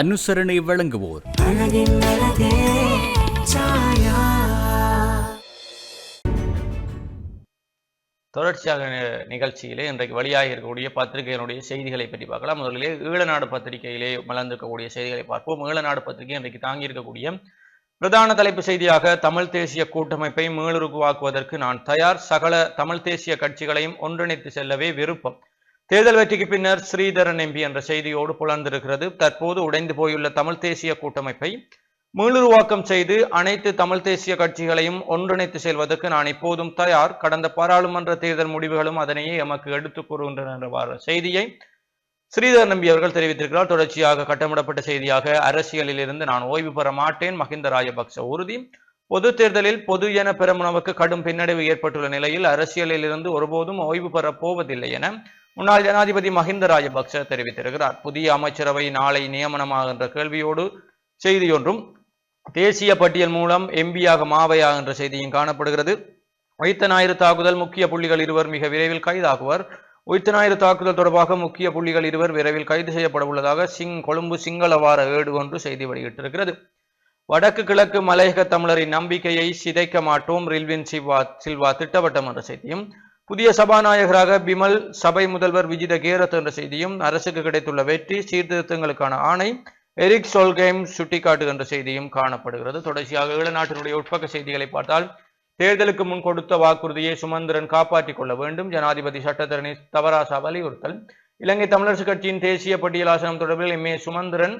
அனுசரணை வழங்குவோர். தொடர்ச்சியாக நிகழ்ச்சியிலே இன்றைக்கு வெளியாக இருக்கக்கூடிய பத்திரிகையினுடைய செய்திகளை பற்றி பார்க்கலாம். முதலிலே ஈழநாடு பத்திரிகையிலே மலர்ந்திருக்கக்கூடிய செய்திகளை பார்ப்போம். ஈழநாடு பத்திரிகை இன்றைக்கு தாங்கி இருக்கக்கூடிய பிரதான தலைப்பு செய்தியாக தமிழ் தேசிய கூட்டமைப்பை மீளுருவாக்குவதற்கு நான் தயார். சகல தமிழ் தேசிய கட்சிகளையும் ஒன்றிணைத்து செல்லவே விருப்பம். தேர்தல் வெற்றிக்கு பின்னர் ஸ்ரீதரன் எம்பி என்ற செய்தியோடு புலர்ந்திருக்கிறது தற்போது உடைந்து போயுள்ள தமிழ் தேசிய கூட்டமைப்பை மீளுருவாக்கம் செய்து அனைத்து தமிழ் தேசிய கட்சிகளையும் ஒன்றிணைத்து செல்வதற்கு நான் இப்போதும் தயார். கடந்த பாராளுமன்ற தேர்தல் முடிவுகளும் அதனையே எமக்கு எடுத்துக் கூறுகின்றன என்ற செய்தியை ஸ்ரீதர் நம்பி அவர்கள் தெரிவித்திருக்கிறார். தொடர்ச்சியாக கட்டமிடப்பட்ட செய்தியாக அரசியலில் இருந்து நான் ஓய்வு பெற மாட்டேன். மஹிந்த ராஜபக்ச உறுதி. பொது தேர்தலில் பொது என பெருமுனவுக்கு கடும் பின்னடைவு ஏற்பட்டுள்ள நிலையில் அரசியலில் இருந்து ஒருபோதும் ஓய்வு பெறப் போவதில்லை என முன்னாள் ஜனாதிபதி மஹிந்த ராஜபக்ச தெரிவித்திருக்கிறார். புதிய அமைச்சரவை நாளை நியமனமாகின்ற கேள்வியோடு செய்தியொன்றும் தேசிய பட்டியல் மூலம் எம்பியாக மாவையா என்ற செய்தியும் காணப்படுகிறது. வைத்த ஞாயிறு தாக்குதல் முக்கிய புள்ளிகள் இருவர் மிக விரைவில் கைதாகுவர். உயிர்த்த ஞாயிறு தாக்குதல் தொடர்பாக முக்கிய புள்ளிகள் இருவர் விரைவில் கைது செய்யப்பட உள்ளதாக சிங் கொழும்பு சிங்கள வார ஏடு ஒன்று செய்தி வெளியிட்டிருக்கிறது. வடக்கு கிழக்கு மலையக தமிழரின் நம்பிக்கையை சிதைக்க மாட்டோம். ரில்வின் சில்வா சில்வா திட்டவட்டம் என்ற செய்தியும் புதிய சபாநாயகராக பிமல் சபை முதல்வர் விஜித கேரத் என்ற செய்தியும் அரசுக்கு கிடைத்துள்ள வெற்றி சீர்திருத்தங்களுக்கான ஆணை எரிக் சொல்கேம் சுட்டிக்காட்டுகின்ற செய்தியும் காணப்படுகிறது. தொடர்ச்சியாக ஈழநாட்டினுடைய உட்பக்க செய்திகளை பார்த்தால் தேர்தலுக்கு முன் கொடுத்த வாக்குறுதியை சுமந்திரன் காப்பாற்றிக் கொள்ள வேண்டும். ஜனாதிபதி சட்டத்தரணி தவராசா வலியுறுத்தல். இலங்கை தமிழரசு கட்சியின் தேசிய பட்டியல் ஆசனம் தொடர்பில் எம் ஏ சுமந்திரன்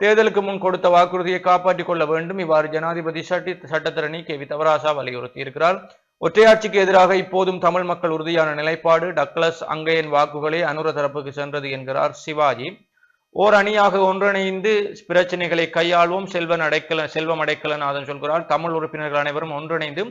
தேர்தலுக்கு முன் கொடுத்த வாக்குறுதியை காப்பாற்றிக் கொள்ள வேண்டும். இவ்வாறு ஜனாதிபதி சட்டி சட்டத்தரணி கே வி தவராசா வலியுறுத்தி இருக்கிறார் ஒற்றையாட்சிக்கு எதிராக இப்போதும் தமிழ் மக்கள் உறுதியான நிலைப்பாடு. டக்ளஸ் அங்கையின் வாக்குகளே அனுர தரப்புக்கு சென்றது என்கிறார் சிவாஜி. ஓர் அணியாக ஒன்றிணைந்து பிரச்சனைகளை கையாள்வோம். செல்வன் அடைக்கல செல்வம் அடைக்கலநாதன் சொல்கிறார். தமிழ் உறுப்பினர்கள் அனைவரும் ஒன்றிணைந்து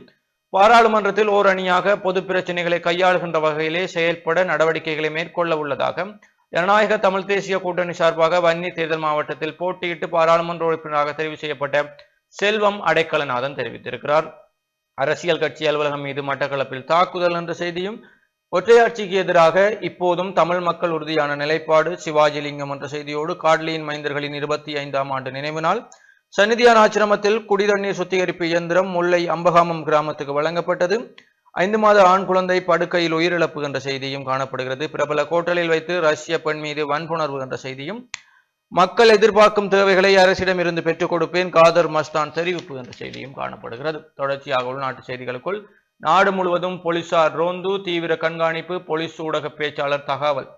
பாராளுமன்றத்தில் ஓர் அணியாக பொது பிரச்சனைகளை கையாளுகின்ற வகையிலே செயல்பட நடவடிக்கைகளை மேற்கொள்ள உள்ளதாக ஜனநாயக தமிழ் தேசிய கூட்டணி சார்பாக வன்னி தேர்தல் மாவட்டத்தில் போட்டியிட்டு பாராளுமன்ற உறுப்பினராக தெரிவு செய்யப்பட்ட செல்வம் அடைக்கலநாதன் தெரிவித்திருக்கிறார். அரசியல் கட்சி அலுவலகம் மீது மட்டக்களப்பில் தாக்குதல் என்ற செய்தியும் ஒற்றையாட்சிக்கு எதிராக இப்போதும் தமிழ் மக்கள் உறுதியான நிலைப்பாடு சிவாஜிலிங்கம் என்ற செய்தியோடு காட்லியின் மைந்தர்களின் இருபத்தி ஐந்தாம் ஆண்டு நினைவு நாள். சன்னிதியான் ஆசிரமத்தில் குடிதண்ணீர் சுத்திகரிப்பு இயந்திரம் முல்லை அம்பகாமம் கிராமத்துக்கு வழங்கப்பட்டது. ஐந்து மாத ஆண் குழந்தை படுக்கையில் உயிரிழப்பு என்ற செய்தியும் காணப்படுகிறது. பிரபல கோட்டலில் வைத்து ரஷ்ய பெண் மீது வன்புணர்வு என்ற செய்தியும் மக்கள் எதிர்பார்க்கும் தேவைகளை அரசிடம் இருந்து பெற்றுக் கொடுப்பேன். காதர் மஸ்தான் தெரிவிப்பு என்ற செய்தியும் காணப்படுகிறது. தொடர்ச்சியாக உள்நாட்டு செய்திகளுக்குள் நாடு முழுவதும் போலீசார் ரோந்து தீவிர கண்காணிப்பு போலீஸ் ஊடக பேச்சாளர் தகவல்.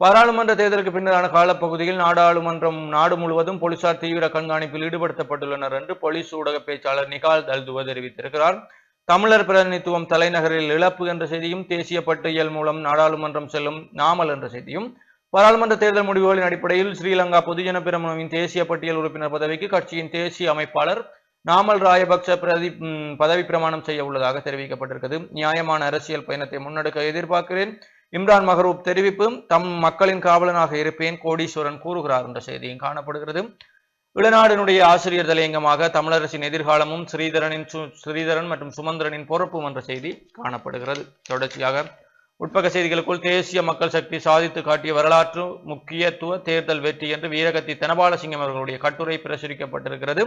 பாராளுமன்ற தேர்தலுக்கு பின்னரான காலப்பகுதியில் நாடாளுமன்றம் நாடு முழுவதும் போலீசார் தீவிர கண்காணிப்பில் ஈடுபடுத்தப்பட்டுள்ளனர் என்று போலீஸ் ஊடக பேச்சாளர் நிகால் தல்துவ தெரிவித்திருக்கிறார். தமிழர் பிரதிநிதித்துவம் தலைநகரில் இழப்பு என்ற செய்தியும் தேசிய பட்டியல் மூலம் நாடாளுமன்றம் செல்லும் நாமல் என்ற செய்தியும் பாராளுமன்ற தேர்தல் முடிவுகளின் அடிப்படையில் ஸ்ரீலங்கா பொதுஜன பெரமுனவின் தேசிய பட்டியல் உறுப்பினர் பதவிக்கு கட்சியின் தேசிய அமைப்பாளர் நாமல் ராயபக்ச பிரதி பதவி பிரமாணம் செய்ய உள்ளதாக தெரிவிக்கப்பட்டிருக்கிறது. நியாயமான அரசியல் பயணத்தை முன்னெடுக்க எதிர்பார்க்கிறேன். இம்ரான் மஹரூப் தெரிவிப்பு தம் மக்களின் காவலனாக இருப்பேன் கோடீஸ்வரன் கூறுகிறார் என்ற செய்தியும் காணப்படுகிறது. இளநாடினுடைய ஆசிரியர் தலையங்கமாக தமிழரசின் எதிர்காலமும் ஸ்ரீதரனின் சு- ஸ்ரீதரன் மற்றும் சுமந்திரனின் பொறுப்பும் என்ற செய்தி காணப்படுகிறது. தொடர்ச்சியாக உட்பக செய்திகளுக்குள் தேசிய மக்கள் சக்தி சாதித்து காட்டிய வரலாற்று முக்கியத்துவ தேர்தல் வெற்றி என்று வீரகத்தி தனபாலசிங்கம் அவர்களுடைய கட்டுரை பிரசுரிக்கப்பட்டிருக்கிறது.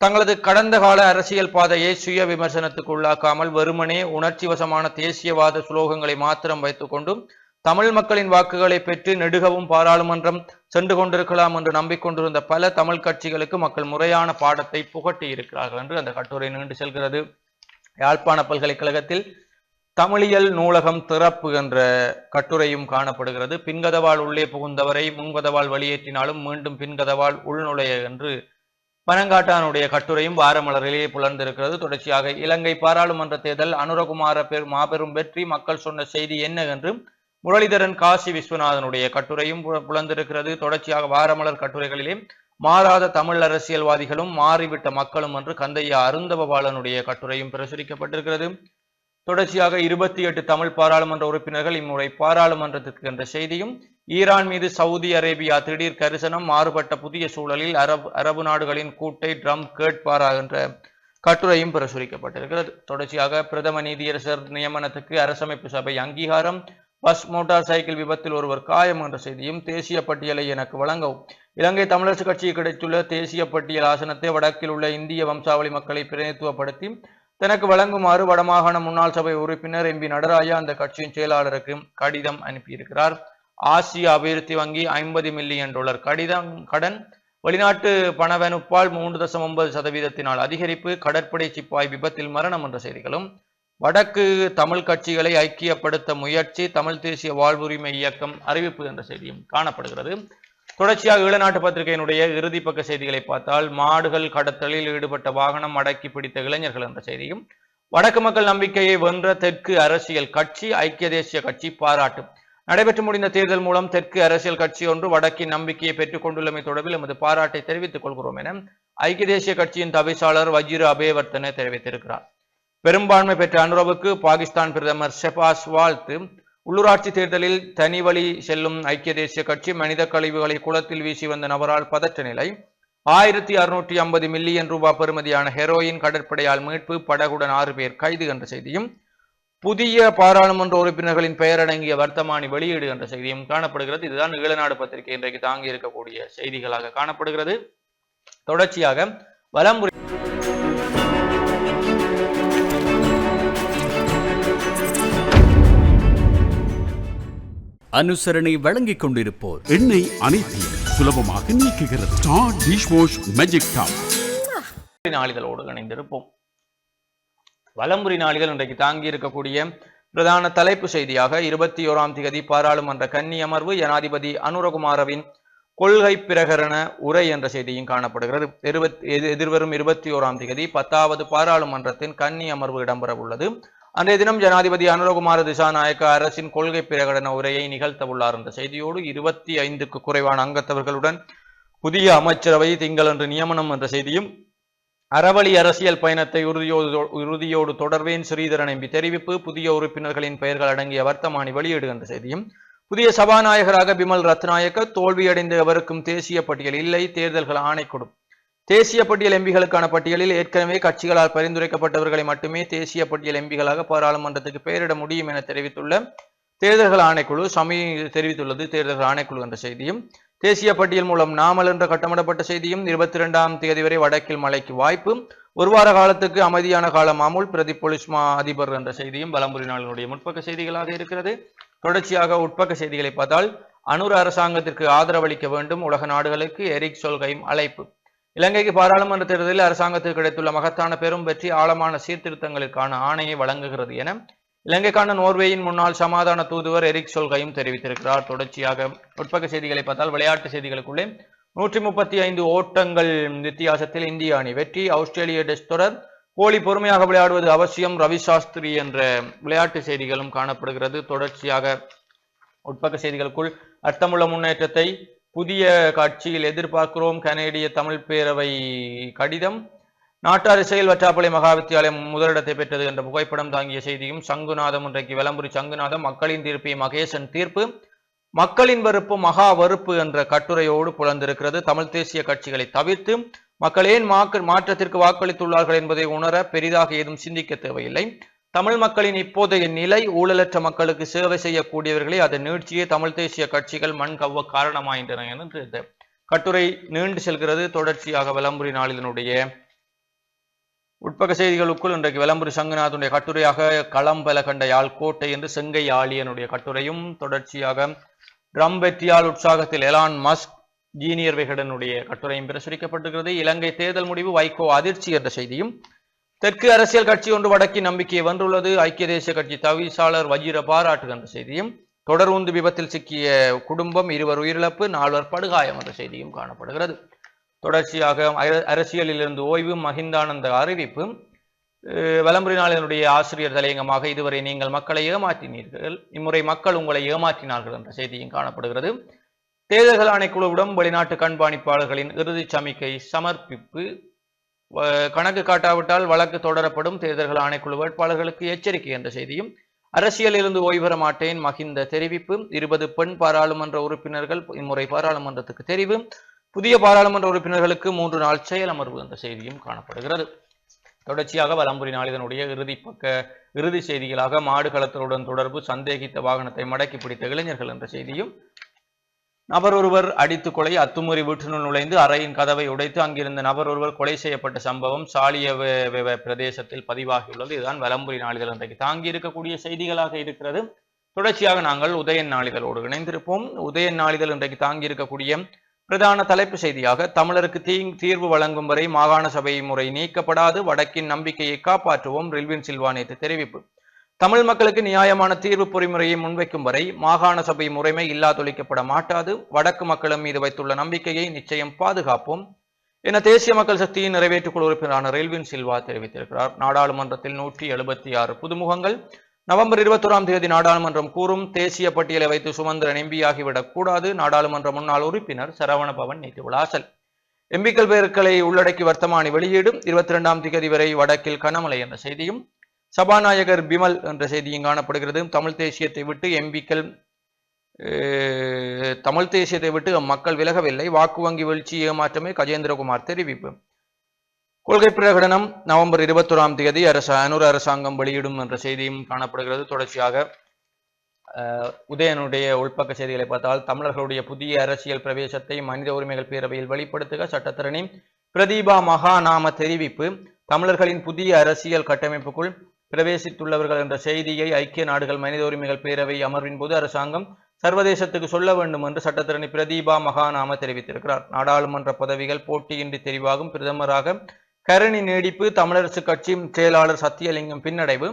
தங்களது கடந்த கால அரசியல் பாதையை சுய விமர்சனத்துக்கு உள்ளாக்காமல் வெறுமனே உணர்ச்சி வசமான தேசியவாத சுலோகங்களை மாத்திரம் வைத்துக்கொண்டு தமிழ் மக்களின் வாக்குகளை பெற்று நெடுகவும் பாராளுமன்றம் சென்று கொண்டிருக்கலாம் என்று நம்பிக்கொண்டிருந்த பல தமிழ் கட்சிகளுக்கு மக்கள் முறையான பாடத்தை புகட்டி இருக்கிறார்கள் என்று அந்த கட்டுரை நீண்டு செல்கிறது. யாழ்ப்பாண பல்கலைக்கழகத்தில் தமிழியல் நூலகம் திறப்பு என்ற கட்டுரையும் காணப்படுகிறது. பின்கதவால் உள்ளே புகுந்தவரை முன்கதவால் வெளியேற்றினாலும் மீண்டும் பின்கதவால் உள்நுழைய என்று பனங்காட்டானுடைய கட்டுரையும் வாரமலரிலேயே புலர்ந்திருக்கிறது. தொடர்ச்சியாக இலங்கை பாராளுமன்ற தேர்தல் அனுரகுமார பெரு மாபெரும் வெற்றி மக்கள் சொன்ன செய்தி என்ன என்று முரளிதரன் காசி விஸ்வநாதனுடைய கட்டுரையும் புல- புலர்ந்திருக்கிறது. தொடர்ச்சியாக வாரமலர் கட்டுரைகளிலே மாறாத தமிழ் அரசியல்வாதிகளும் மாறிவிட்ட மக்களும் என்று கந்தையா அருந்தவபாலனுடைய கட்டுரையும் பிரசுரிக்கப்பட்டிருக்கிறது. தொடர்ச்சியாக இருபத்தி எட்டு தமிழ் பாராளுமன்ற உறுப்பினர்கள் இம்முறை பாராளுமன்றத்திற்கு என்ற செய்தியும் ஈரான் மீது சவுதி அரேபியா திடீர் கரிசனம் மாறுபட்ட புதிய சூழலில் அரபு அரபு நாடுகளின் கூட்டை ட்ரம் கேட்பாரா என்ற கட்டுரையும் பிரசுரிக்கப்பட்டிருக்கிறது. தொடர்ச்சியாக பிரதம நீதியரசர் நியமனத்துக்கு அரசமைப்பு சபை அங்கீகாரம் பஸ் மோட்டார் சைக்கிள் விபத்தில் ஒருவர் காயம் என்ற செய்தியும் தேசிய பட்டியலை எனக்கு வழங்கவும். இலங்கை தமிழரசு கட்சிக்கு கிடைத்துள்ள தேசிய பட்டியல் ஆசனத்தை வடக்கில் உள்ள இந்திய வம்சாவளி மக்களை பிரதிநிதித்துவப்படுத்தி தனக்கு வழங்குமாறு வடமாகாண முன்னாள் சபை உறுப்பினர் எம்பி நடராஜா அந்த கட்சியின் செயலாளருக்கு கடிதம் அனுப்பியிருக்கிறார். ஆசிய அபிவிருத்தி வங்கி ஐம்பது மில்லியன் டாலர் கடிதம் கடன் வெளிநாட்டு பணவெனுப்பால் மூன்று தசம் ஒன்பது சதவீதத்தினால் அதிகரிப்பு கடற்படை சிப்பாய் விபத்தில் மரணம் என்ற செய்திகளும் வடக்கு தமிழ் கட்சிகளை ஐக்கியப்படுத்த முயற்சி தமிழ் தேசிய வாழ்வுரிமை இயக்கம் அறிவிப்பு என்ற செய்தியும் காணப்படுகிறது. தொடர்ச்சியாக ஈழநாட்டு பத்திரிகையினுடைய இறுதி பக்க செய்திகளை பார்த்தால் மாடுகள் கடத்தலில் ஈடுபட்ட வாகனம் அடக்கி பிடித்த இளைஞர்கள் என்ற செய்தியும் வடக்கு மக்கள் நம்பிக்கையை வென்ற தெற்கு அரசியல் கட்சி ஐக்கிய தேசிய கட்சி பாராட்டு. நடைபெற்று முடிந்த தேர்தல் மூலம் தெற்கு அரசியல் கட்சி ஒன்று வடக்கின் நம்பிக்கையை பெற்றுக் கொண்டுள்ளமை தொடர்பில் எமது பாராட்டை தெரிவித்துக் கொள்கிறோம் என ஐக்கிய தேசிய கட்சியின் தவிசாளர் வஜிர அபேவர்த்தன தெரிவித்திருக்கிறார். பெரும்பான்மை பெற்ற அனுரவுக்கு பாகிஸ்தான் பிரதமர் ஷெபாஸ் வாழ்த்து. உள்ளூராட்சி தேர்தலில் தனி வழி செல்லும் ஐக்கிய தேசிய கட்சி மனித கழிவுகளை குளத்தில் வீசி வந்த நபரால் பதற்ற நிலை. ஆயிரத்தி அறுநூற்றி ஐம்பது மில்லியன் ரூபாய் பெறுமதியான ஹெரோயின் கடற்படையால் மீட்பு படகுடன் ஆறு பேர் கைது என்ற செய்தியும் புதிய பாராளுமன்ற உறுப்பினர்களின் பெயர் அடங்கிய வர்த்தமானி வெளியீடு என்ற செய்தியும் காணப்படுகிறது. இதுதான் ஈழநாடு பத்திரிகை இன்றைக்கு தாங்கி இருக்கக்கூடிய செய்திகளாக காணப்படுகிறது. தொடர்ச்சியாக வலம்புரி அனுசரணை வழங்கிக் கொண்டிருப்போர். எண்ணெய் அனைத்தையும் சுலபமாக நீக்குகிறது. Star dish wash magic top நாளிதழோடு இணைந்திருப்போம். வலம்புரி நாளிதழ் இன்றைக்கு தாங்கி இருக்கக்கூடிய பிரதான தலைப்பு செய்தியாக இருபத்தி ஓராம் தேதி பாராளுமன்ற கன்னி அமர்வு ஜனாதிபதி அனுரகுமாரவின் கொள்கை பிரகரண உரை என்ற செய்தியும் காணப்படுகிறது. இருபத் எதி- எதிர்வரும் இருபத்தி ஓராம் தேதி பத்தாவது பாராளுமன்றத்தின் கன்னி அமர்வு இடம்பெற உள்ளது அன்றைய தினம் ஜனாதிபதி அனுரகுமார திசாநாயக்க அரசின் கொள்கை பிரகடன உரையை நிகழ்த்த உள்ளார் என்ற செய்தியோடு இருபத்தி ஐந்துக்கு குறைவான அங்கத்தவர்களுடன் புதிய அமைச்சரவை திங்களன்று நியமனம் என்ற செய்தியும் அறவழி அரசியல் பயணத்தை உறுதியோடு உறுதியோடு தொடர்வேன் ஸ்ரீதரன் எம்பி தெரிவிப்பு புதிய உறுப்பினர்களின் பெயர்கள் அடங்கிய வர்த்தமானி வெளியீடு என்ற செய்தியும் புதிய சபாநாயகராக பிமல் ரத்நாயக்க தோல்வியடைந்த எவருக்கும் தேசிய பட்டியல் இல்லை தேர்தல்கள் ஆணை கொடுக்கும் தேசிய பட்டியல் எம்பிகளுக்கான பட்டியலில் ஏற்கனவே கட்சிகளால் பரிந்துரைக்கப்பட்டவர்களை மட்டுமே தேசிய பட்டியல் எம்பிகளாக பாராளுமன்றத்துக்கு பெயரிட முடியும் என தெரிவித்துள்ள தேர்தல்கள் ஆணைக்குழு சமய தெரிவித்துள்ளது தேர்தல்கள் ஆணைக்குழு என்ற செய்தியும் தேசிய பட்டியல் மூலம் நாமல் என்ற கட்டமிடப்பட்ட செய்தியும் இருபத்தி இரண்டாம் தேதி வரை வடக்கில் மழைக்கு வாய்ப்பு ஒரு வார காலத்துக்கு அமைதியான காலம் அமுல் பிரதி போலீஸ் மா அதிபர் என்ற செய்தியும் பலம்புரி நாளினுடைய முற்பக்க செய்திகளாக இருக்கிறது. தொடர்ச்சியாக உட்பக்க செய்திகளை பார்த்தால் அனுர அரசாங்கத்திற்கு ஆதரவளிக்க வேண்டும் உலக நாடுகளுக்கு எரிக் சொல்கையும் அழைப்பு. இலங்கைக்கு பாராளுமன்ற தேர்தலில் அரசாங்கத்தில் கிடைத்துள்ள மகத்தான பெரும் வெற்றி ஆழமான சீர்திருத்தங்களுக்கான ஆணையை வழங்குகிறது என இலங்கைக்கான நோர்வேயின் முன்னாள் சமாதான தூதுவர் எரிக் சொல்கையும் தெரிவித்திருக்கிறார். தொடர்ச்சியாக உட்பக்க செய்திகளை பார்த்தால் விளையாட்டு செய்திகளுக்குள்ளே நூற்றி முப்பத்தி ஐந்து ஓட்டங்கள் வித்தியாசத்தில் இந்திய அணி வெற்றி ஆஸ்திரேலிய டெஸ்ட் தொடர் கோலி பொறுமையாக விளையாடுவது அவசியம் ரவி சாஸ்திரி என்ற விளையாட்டு செய்திகளும் காணப்படுகிறது. தொடர்ச்சியாக உட்பக்க செய்திகளுக்குள் அர்த்தமுள்ள முன்னேற்றத்தை புதிய காட்சியில் எதிர்பார்க்கிறோம் கனேடிய தமிழ் பேரவை கடிதம். நாட்டார் இசையில் வற்றாப்பளை மகாவித்தியாலயம் முதலிடத்தை பெற்றது என்ற புகைப்படம் தாங்கிய செய்தியும் சங்குநாதம் இன்றைக்கு விளம்பரி சங்குநாதம் மக்களின் தீர்ப்பை மகேசன் தீர்ப்பு மக்களின் வெறுப்பு மகா வறுப்பு என்ற கட்டுரையோடு புலந்திருக்கிறது. தமிழ் தேசிய கட்சிகளை தவிர்த்து மக்கள் ஏன் மாக்க மாற்றத்திற்கு வாக்களித்துள்ளார்கள் என்பதை உணர பெரிதாக ஏதும் சிந்திக்க தேவையில்லை. தமிழ் மக்களின் இப்போதைய நிலை ஊழலற்ற மக்களுக்கு சேவை செய்யக்கூடியவர்களே அதன் நீட்சியே தமிழ் தேசிய கட்சிகள் மண் கவ்வ காரணமாகின்றன என்று இந்த கட்டுரை நீண்டு செல்கிறது. தொடர்ச்சியாக விளம்பரி நாளிதனுடைய உட்பக செய்திகளுக்குள் இன்றைக்கு விளம்பரி சங்கநாதனுடைய கட்டுரையாக களம்பல கண்ட யாழ்கோட்டை என்று செங்கை ஆளியனுடைய கட்டுரையும் தொடர்ச்சியாக ட்ரம் வெற்றியால் உற்சாகத்தில் எலான் மஸ்க் ஜீனியர் விகடனுடைய கட்டுரையும் பிரசுரிக்கப்பட்டிருக்கிறது. இலங்கை தேர்தல் முடிவு வைகோ அதிர்ச்சி என்ற செய்தியும் தெற்கு அரசியல் கட்சி ஒன்று வடக்கின் நம்பிக்கையை வென்றுள்ளது. ஐக்கிய தேசிய கட்சி தவிசாளர் வஜிர பாராட்டு என்ற செய்தியும் தொடர் உந்து விபத்தில் சிக்கிய குடும்பம் இருவர் உயிரிழப்பு நால்வர் படுகாயம் என்ற செய்தியும் காணப்படுகிறது. தொடர்ச்சியாக அர- அரசியலிலிருந்து ஓய்வு மஹிந்தானந்த அறிவிப்பும் அஹ் ஆசிரியர் தலையங்கமாக இதுவரை நீங்கள் மக்களை ஏமாற்றினீர்கள். இம்முறை மக்கள் உங்களை ஏமாற்றினார்கள் என்ற செய்தியும் காணப்படுகிறது. தேர்தல்கள் ஆணைக்குழுவிடம் வெளிநாட்டு கண்காணிப்பாளர்களின் இறுதிச் சமிக்கை சமர்ப்பிப்பு. கணக்கு காட்டாவிட்டால் வழக்கு தொடரப்படும். தேர்தல்கள் ஆணைக்குழு வேட்பாளர்களுக்கு எச்சரிக்கை என்ற செய்தியும் அரசியலிலிருந்து ஓய்வு பெற மாட்டேன் மகிந்த தெரிவிப்பு இருபது பெண் பாராளுமன்ற உறுப்பினர்கள் இம்முறை பாராளுமன்றத்துக்கு தெரிவு புதிய பாராளுமன்ற உறுப்பினர்களுக்கு மூன்று நாள் செயல் அமர்வு என்ற செய்தியும் காணப்படுகிறது. தொடர்ச்சியாக வலம்புரி நாளிதனுடைய இறுதி பக்க இறுதி செய்திகளாக மாடு களத்தலுடன் தொடர்பு சந்தேகித்த வாகனத்தை மடக்கி பிடித்த இளைஞர்கள் என்ற செய்தியும் நபர் ஒருவர் அடித்து கொலை அத்துமுறி வீட்டினுள் நுழைந்து அறையின் கதவை உடைத்து அங்கிருந்த நபர் ஒருவர் கொலை செய்யப்பட்ட சம்பவம் சாலிய பிரதேசத்தில் பதிவாகியுள்ளது. இதுதான் வலம்புரி நாளிதழ் இன்றைக்கு தாங்கி இருக்கக்கூடிய செய்திகளாக இருக்கிறது. தொடர்ச்சியாக நாங்கள் உதயன் நாளிதழோடு இணைந்திருப்போம். உதயன் நாளிதழ் இன்றைக்கு தாங்கி இருக்கக்கூடிய பிரதான தலைப்பு செய்தியாக தமிழருக்கு தீ தீர்வு வழங்கும் வரை மாகாண சபை முறை நீக்கப்படாது வடக்கின் நம்பிக்கையை காப்பாற்றுவோம் ரில்வின் சில்வா நேற்று தெரிவிப்பு. தமிழ் மக்களுக்கு நியாயமான தீர்வு பொறிமுறையை முன்வைக்கும் வரை மாகாண சபை முறைமை இல்லாதொழிக்கப்பட மாட்டாது. வடக்கு மக்களும் மீது வைத்துள்ள நம்பிக்கையை நிச்சயம் பாதுகாப்போம் என தேசிய மக்கள் சக்தியின் நிறைவேற்றுக்குழு உறுப்பினரான ரெல்வின் சில்வா தெரிவித்திருக்கிறார். நாடாளுமன்றத்தில் நூற்றி எழுபத்தி ஆறு புதுமுகங்கள். நவம்பர் இருபத்தோராம் தேதி நாடாளுமன்றம் கூறும் தேசிய பட்டியலை வைத்து சுமந்திரன் எம்பியாகிவிடக் கூடாது. நாடாளுமன்ற முன்னாள் உறுப்பினர் சரவண பவன் நேற்று விளாசல் எம்பிக்கள் பேருக்களை உள்ளடக்கி வர்த்தமானி வெளியீடும் இருபத்தி இரண்டாம் திகதி வரை வடக்கில் கனமழை என்ற செய்தியும் சபாநாயகர் பிமல் என்ற செய்தியும் காணப்படுகிறது. தமிழ் தேசியத்தை விட்டு எம்பிக்கள் தமிழ் தேசியத்தை விட்டு மக்கள் விலகவில்லை. வாக்கு வங்கி வீழ்ச்சி ஏமாற்றமே கஜேந்திரகுமார் தெரிவிப்பு. கொள்கை பிரகடனம் நவம்பர் இருபத்தொராம் தேதி அரச அனுர அரசாங்கம் வெளியிடும் என்ற செய்தியும் காணப்படுகிறது. தொடர்ச்சியாக உதயனுடைய உள்பக்க செய்திகளை பார்த்தால் தமிழர்களுடைய புதிய அரசியல் பிரவேசத்தை மனித உரிமைகள் பேரவையில் வெளிப்படுத்துக சட்டத்திறனின் பிரதீபா மகாநாம தெரிவிப்பு. தமிழர்களின் புதிய அரசியல் கட்டமைப்புக்குள் பிரவேசித்துள்ளவர்கள் என்ற செய்தியை ஐக்கிய நாடுகள் மனித உரிமைகள் பேரவை அமர்வின் போது அரசாங்கம் சர்வதேசத்துக்கு சொல்ல வேண்டும் என்று சட்டத்தரணி பிரதீபா மகாநாம தெரிவித்திருக்கிறார். நாடாளுமன்ற பதவிகள் போட்டியின்றி தெரிவாகும். பிரதமராக கரணி நீடிப்பு தமிழரசு கட்சி செயலாளர் சத்தியலிங்கம் பின்னடைவு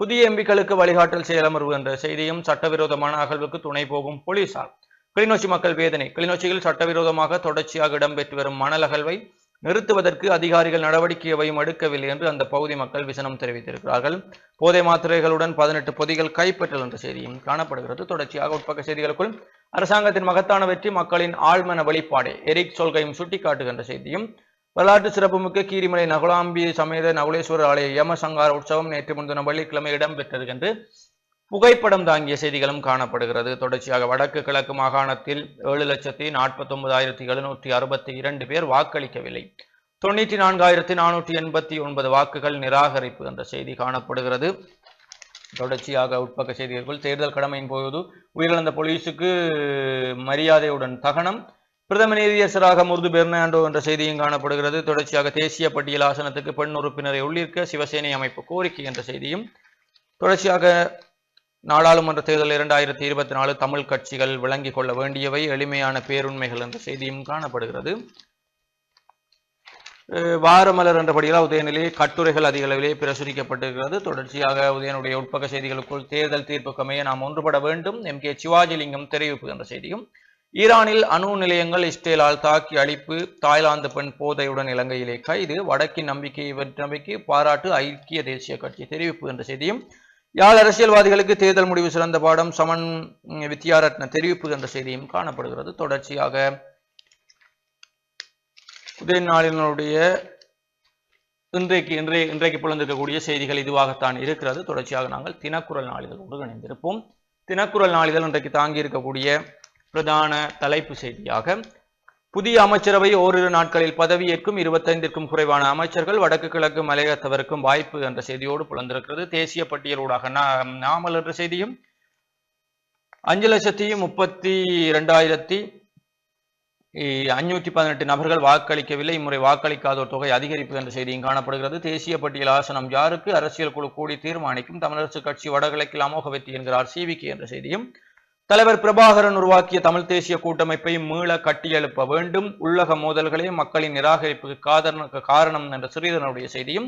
புதிய எம்பிக்களுக்கு வழிகாட்டல் செயலமர்வு என்ற செய்தியும் சட்டவிரோதமான அகழ்வுக்கு துணை போகும் போலீசார். கிளிநொச்சி மக்கள் வேதனை. கிளிநொச்சியில் சட்டவிரோதமாக தொடர்ச்சியாக இடம்பெற்று வரும் மணல் அகழ்வை நிறுத்துவதற்கு அதிகாரிகள் நடவடிக்கை எவையும் எடுக்கவில்லை என்று அந்த பகுதி மக்கள் விசனம் தெரிவித்திருக்கிறார்கள். போதை மாத்திரைகளுடன் பதினெட்டு பொதிகள் கைப்பற்றல் என்ற செய்தியும் காணப்படுகிறது. தொடர்ச்சியாக உட்பக்க செய்திகளுக்குள் அரசாங்கத்தின் மகத்தான வெற்றி மக்களின் ஆழ்மன வெளிப்பாடு. எரிக் சொல்கையும் சுட்டிக்காட்டுகின்ற செய்தியும் வரலாற்று சிறப்புமிக்க கீரிமலை நகுலாம்பி சமேத நகுலேஸ்வரர் ஆலய யமசங்கார உற்சவம் நேற்று முன்தினம் வெள்ளிக்கிழமை இடம்பெற்றது என்று புகைப்படம் தாங்கிய செய்திகளும் காணப்படுகிறது. தொடர்ச்சியாக வடக்கு கிழக்கு மாகாணத்தில் ஏழு லட்சத்தி நாற்பத்தி ஒன்பதாயிரத்தி எழுநூற்றி அறுபத்தி இரண்டு பேர் வாக்களிக்கவில்லை. தொண்ணூற்றி நான்காயிரத்தி நானூற்றி எண்பத்தி ஒன்பது வாக்குகள் நிராகரிப்பு என்ற செய்தி காணப்படுகிறது. தொடர்ச்சியாக உட்பக்க செய்திகளுக்குள் தேர்தல் கடமையின் போது உயிரிழந்த போலீசுக்கு மரியாதையுடன் தகனம் பிரதம நீதியரசராக முருது பெர்னாண்டோ என்ற செய்தியும் காணப்படுகிறது. தொடர்ச்சியாக தேசிய பட்டியல் ஆசனத்துக்கு பெண் உறுப்பினரை உள்ளிருக்க சிவசேனை அமைப்பு கோரிக்கை என்ற செய்தியும் தொடர்ச்சியாக நாடாளுமன்ற தேர்தல் இரண்டாயிரத்தி இருபத்தி நாலு தமிழ் கட்சிகள் விளங்கிக் கொள்ள வேண்டியவை எளிமையான பேருண்மைகள் என்ற செய்தியும் காணப்படுகிறது. வாரமலர் என்றபடியால் உதயநிலை கட்டுரைகள் அதிக அளவிலே பிரசுரிக்கப்பட்டிருக்கிறது. தொடர்ச்சியாக உதயனுடைய உட்பக்க செய்திகளுக்குள் தேர்தல் தீர்ப்புக்கமைய நாம் ஒன்றுபட வேண்டும். எம். கே. சிவாஜிலிங்கம் தெரிவிப்பு என்ற செய்தியும் ஈரானில் அணு நிலையங்கள் இஸ்ரேலால் தாக்கி அழிப்பு தாய்லாந்து பெண் போதையுடன் இலங்கையிலே கைது வடக்கின் நம்பிக்கையை நம்பிக்கை பாராட்டு ஐக்கிய தேசிய கட்சி தெரிவிப்பு என்ற செய்தியும் யாழ் அரசியல்வாதிகளுக்கு தேர்தல் முடிவு சிறந்த பாடம் சமன் ம், வித்யாரத்ன தெரிவிப்பு என்ற செய்தியும் காணப்படுகிறது. தொடர்ச்சியாக உதய நாளினுடைய இன்றைக்கு இன்றைய இன்றைக்கு புலந்திருக்கக்கூடிய செய்திகள் இதுவாகத்தான் இருக்கிறது. தொடர்ச்சியாக நாங்கள் தினக்குரல் நாளிதழோடு இணைந்திருப்போம். தினக்குரல் நாளிதழ் இன்றைக்கு தாங்கி இருக்கக்கூடிய பிரதான தலைப்பு செய்தியாக புதிய அமைச்சரவை ஓரிரு நாட்களில் பதவியேற்கும் இருபத்தைந்திற்கும் குறைவான அமைச்சர்கள் வடக்கு கிழக்கு மலையத்தவருக்கும் வாய்ப்பு என்ற செய்தியோடு புலந்திருக்கிறது. தேசிய பட்டியலூடாக நா- நாமல் என்ற செய்தியும் அஞ்சு லட்சத்தி முப்பத்தி இரண்டாயிரத்தி அஞ்சூற்றி பதினெட்டு நபர்கள் வாக்களிக்கவில்லை. இம்முறை வாக்களிக்காதோர் தொகை அதிகரிப்பு என்ற செய்தியும் காணப்படுகிறது. தேசிய பட்டியல் ஆசனம் யாருக்கு அரசியல் குழு கூடி தீர்மானிக்கும் தமிழரசு கட்சி வடகிழக்கில் அமோக வெற்றி என்கிறார். சிவிகே என்ற செய்தியும் தலைவர் பிரபாகரன் உருவாக்கிய தமிழ் தேசிய கூட்டமைப்பை மீள கட்டியெழுப்ப வேண்டும். உள்ளக மோதல்களே மக்களின் நிராகரிப்புக்கு காதன காரணம் என்ற சிறிதனுடைய செய்தியும்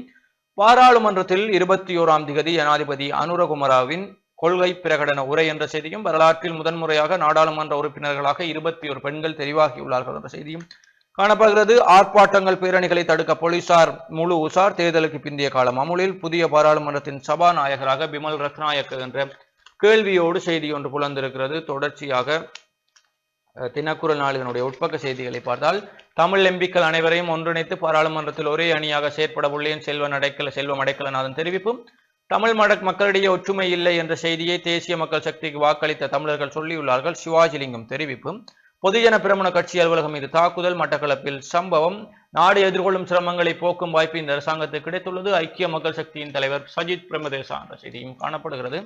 பாராளுமன்றத்தில் இருபத்தி ஓராம் திகதி ஜனாதிபதி அனுரகுமராவின் கொள்கை பிரகடன உரை என்ற செய்தியும் வரலாற்றில் முதன்முறையாக நாடாளுமன்ற உறுப்பினர்களாக இருபத்தி ஒரு பெண்கள் தெரிவாகியுள்ளார்கள் என்ற செய்தியும் காணப்படுகிறது. ஆர்ப்பாட்டங்கள் பேரணிகளை தடுக்க போலீசார் முழு உசார் தேர்தலுக்கு பிந்தைய காலம் அமுலில் புதிய பாராளுமன்றத்தின் சபாநாயகராக பிமல் ரத்நாயக்க என்ற கேள்வியோடு செய்தி ஒன்று புலந்திருக்கிறது. தொடர்ச்சியாக தினக்குரல் நாளிதனுடைய உட்பக்க செய்திகளை பார்த்தால் தமிழ் எம்பிக்கள் அனைவரையும் ஒன்றிணைத்து பாராளுமன்றத்தில் ஒரே அணியாக செயற்பட உள்ளேன் செல்வன் அடைக்கல செல்வம் அடைக்கலநாதன் தெரிவிப்பும் தமிழ் மடக் மக்களிடையே ஒற்றுமை இல்லை என்ற செய்தியை தேசிய மக்கள் சக்திக்கு வாக்களித்த தமிழர்கள் சொல்லியுள்ளார்கள். சிவாஜிலிங்கம் தெரிவிப்பும் பொதுஜன பிரமுன கட்சி அலுவலகம் மீது தாக்குதல் மட்டக்களப்பில் சம்பவம் நாடு எதிர்கொள்ளும் சிரமங்களை போக்கும் வாய்ப்பு இந்த அரசாங்கத்துக்கு கிடைத்துள்ளது. ஐக்கிய மக்கள் சக்தியின் தலைவர் சஜித் பிரேமதேசா என்ற செய்தியும் காணப்படுகிறது.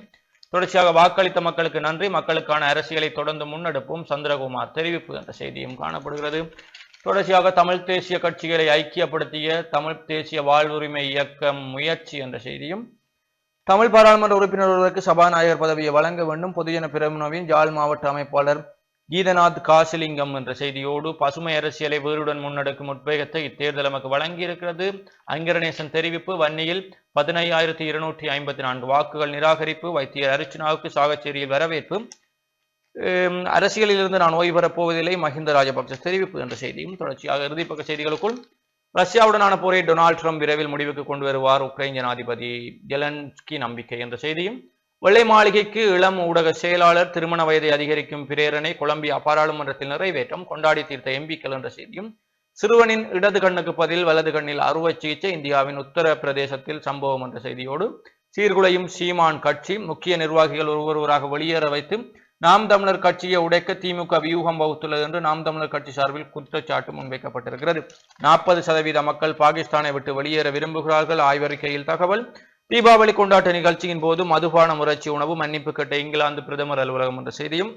தொடர்ச்சியாக வாக்களித்த மக்களுக்கு நன்றி. மக்களுக்கான அரசியலை தொடர்ந்து முன்னெடுப்பும். சந்திரகுமார் தெரிவிப்பு என்ற செய்தியும் காணப்படுகிறது. தொடர்ச்சியாக தமிழ் தேசிய கட்சிகளை ஐக்கியப்படுத்திய தமிழ் தேசிய வாழ்வுரிமை இயக்கம் முயற்சி என்ற செய்தியும் தமிழ் பாராளுமன்ற உறுப்பினர் ஒருவருக்கு சபாநாயகர் பதவியை வழங்க வேண்டும். பொதுஜன பிரமுனவின் ஜாழ் மாவட்ட அமைப்பாளர் கீதநாத் காசிலிங்கம் என்ற செய்தியோடு பசுமை அரசியலை வேறுடன் முன்னெடுக்கும் உத்வேகத்தை இத்தேர்தல் நமக்கு வழங்கியிருக்கிறது. அங்கரணேசன் தெரிவிப்பு வன்னியில் பதினையாயிரத்தி இருநூற்றி ஐம்பத்தி நான்கு வாக்குகள் நிராகரிப்பு வைத்தியர் அர்ச்சனாவுக்கு சாகச்சேரியில் வரவேற்பு. அரசியலிலிருந்து நான் ஓய்வு பெறப் போவதில்லை. மஹிந்த ராஜபக்ச தெரிவிப்பு என்ற செய்தியும் தொடர்ச்சியாக இறுதிப்பக்க செய்திகளுக்குள் ரஷ்யாவுடனான போரை டொனால்ட் ட்ரம்ப் விரைவில் முடிவுக்கு கொண்டு வருவார். உக்ரைன் ஜனாதிபதி ஜெலன்ஸ்கி நம்பிக்கை என்ற செய்தியும் வெள்ளை மாளிகைக்கு இளம் ஊடக செயலாளர் திருமண வயதை அதிகரிக்கும் பிரேரணை கொலம்பியா பாராளுமன்றத்தில் நிறைவேற்றம் கொண்டாடி தீர்த்த எம்பிக்கள் என்ற செய்தியும் சிறுவனின் இடது கண்ணுக்கு பதில் வலது கண்ணில் அறுவை சிகிச்சை இந்தியாவின் உத்தரப்பிரதேசத்தில் சம்பவம் என்ற செய்தியோடு சீர்குலையும் சீமான் கட்சி முக்கிய நிர்வாகிகள் ஒருவொருவராக வெளியேற வைத்து நாம் தமிழர் கட்சியை உடைக்க திமுக வியூகம் வகுத்துள்ளது என்று நாம் தமிழர் கட்சி சார்பில் குற்றச்சாட்டு முன்வைக்கப்பட்டிருக்கிறது. நாற்பது சதவீத மக்கள் பாகிஸ்தானை விட்டு வெளியேற விரும்புகிறார்கள். ஆய்வறிக்கையில் தகவல் தீபாவளி கொண்டாட்ட நிகழ்ச்சியின் போது மதுபான முறைச்சி உணவு மன்னிப்பு கேட்ட இங்கிலாந்து பிரதமர் அலுவலகம் என்ற செய்தியும்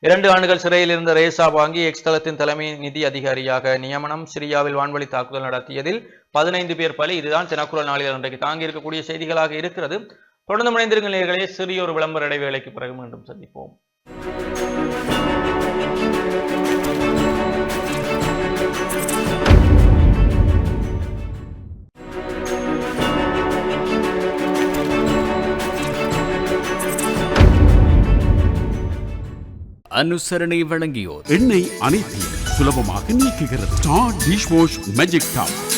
இரண்டு ஆண்டுகள் சிறையில் இருந்த ரேசா வாங்கி எக்ஸ் தளத்தின் தலைமை நிதி அதிகாரியாக நியமனம் சிரியாவில் வான்வழி தாக்குதல் நடத்தியதில் பதினைந்து பேர் பலி. இதுதான் தினக்குரல் நாளிதழ். இன்றைக்கு தாங்கி இருக்கக்கூடிய செய்திகளாக இருக்கிறது. தொடர்ந்து முனைந்திருங்கள் நேர்களே. சிறிய ஒரு விளம்பர இடைவேளைக்கு பிறகு மீண்டும் சந்திப்போம். அனுசரணை வழங்கியோர். எண்ணெய் அனைத்தையும் சுலபமாக நீக்குகிறது. Star dish wash magic top.